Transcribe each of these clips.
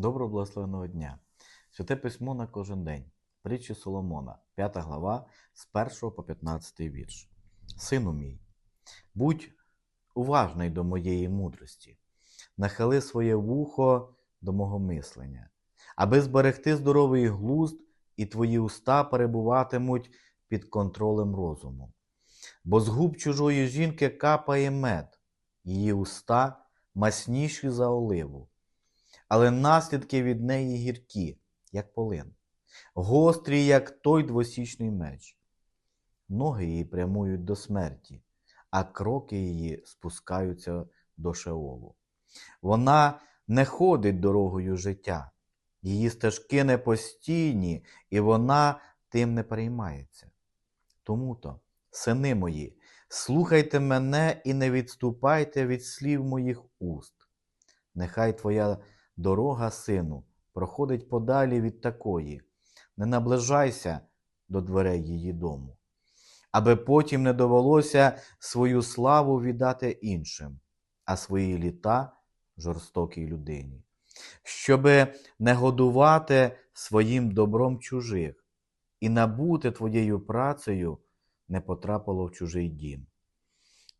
Доброго благословеного дня. Святе письмо на кожен день. Притчі Соломона, 5 глава, з 1 по 15 вірш. Сину мій, будь уважний до моєї мудрості, нахили своє вухо до мого мислення, аби зберегти здоровий глузд, і твої уста перебуватимуть під контролем розуму. Бо з губ чужої жінки капає мед, її уста масніші за оливу але наслідки від неї гіркі, як полин, гострі, як той двосічний меч. Ноги її прямують до смерті, а кроки її спускаються до шеолу. Вона не ходить дорогою життя, її стежки не постійні, і вона тим не переймається. Тому то, сини мої, слухайте мене і не відступайте від слів моїх уст. Нехай твоя дорога, сину, проходить подалі від такої, не наближайся до дверей її дому, аби потім не довелося свою славу віддати іншим, а свої літа жорстокій людині, щоби не годувати своїм добром чужих і набути твоєю працею не потрапило в чужий дім.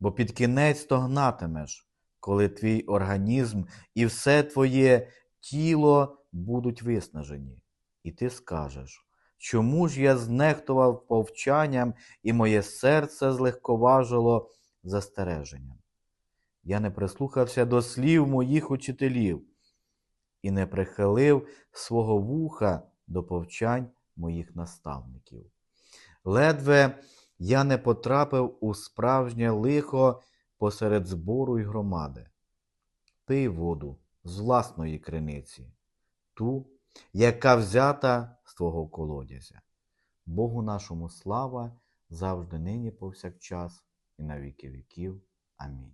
Бо під кінець стогнатимеш, коли твій організм і все твоє тіло будуть виснажені. І ти скажеш, чому ж я знехтував повчанням, і моє серце злегковажило застереженням? Я не прислухався до слів моїх учителів і не прихилив свого вуха до повчань моїх наставників. Ледве я не потрапив у справжнє лихо посеред збору й громади. Пий воду з власної криниці, ту, яка взята з твого колодязя. Богу нашому слава завжди нині повсякчас і на віки віків. Амінь.